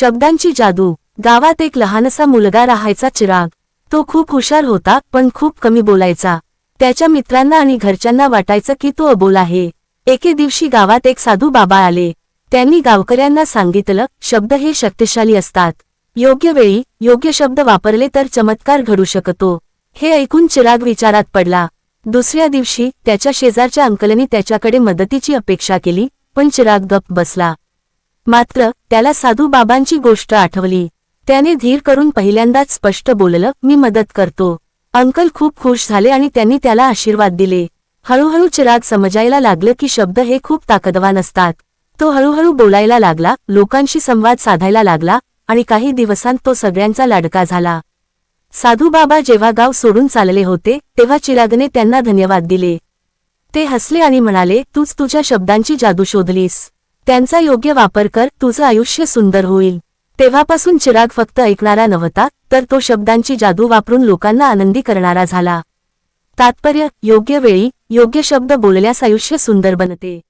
शब्दांची जादू. गावात एक लहानसा मुलगा राहायचा चिराग. तो खूप हुशार होता पण खूप कमी बोलायचा. त्याच्या मित्रांना आणि घरच्यांना वाटायचं की तो अबोल आहे. एके दिवशी गावात एक साधू बाबा आले. त्यांनी गावकऱ्यांना सांगितलं शब्द हे शक्तिशाली असतात. योग्य वेळी योग्य शब्द वापरले तर चमत्कार घडू शकतो. हे ऐकून चिराग विचारात पडला. दुसऱ्या दिवशी त्याच्या शेजारच्या अंकलनी त्याच्याकडे मदतीची अपेक्षा केली पण चिराग गप बसला. मात्र त्याला साधू बाबांची गोष्ट आठवली. त्याने धीर करून पहिल्यांदाच स्पष्ट बोललं मी मदत करतो. अंकल खूप खुश झाले आणि त्यांनी त्याला आशीर्वाद दिले. हळूहळू चिराग समजायला लागलं की शब्द हे खूप ताकदवान असतात. तो हळूहळू बोलायला लागला लोकांशी संवाद साधायला लागला आणि काही दिवसांत तो सगळ्यांचा लाडका झाला. साधूबाबा जेव्हा गाव सोडून चालले होते तेव्हा चिरागने त्यांना धन्यवाद दिले. ते हसले आणि म्हणाले तूच तुझ्या शब्दांची जादू शोधलीस. त्यांचा योग्य वापर कर तुझं आयुष्य सुंदर होईल. तेव्हापासून चिराग फक्त ऐकणारा नव्हता तर तो शब्दांची जादू वापरून लोकांना आनंदी करणारा झाला. तात्पर्य योग्य वेळी योग्य शब्द बोलल्यास आयुष्य सुंदर बनते.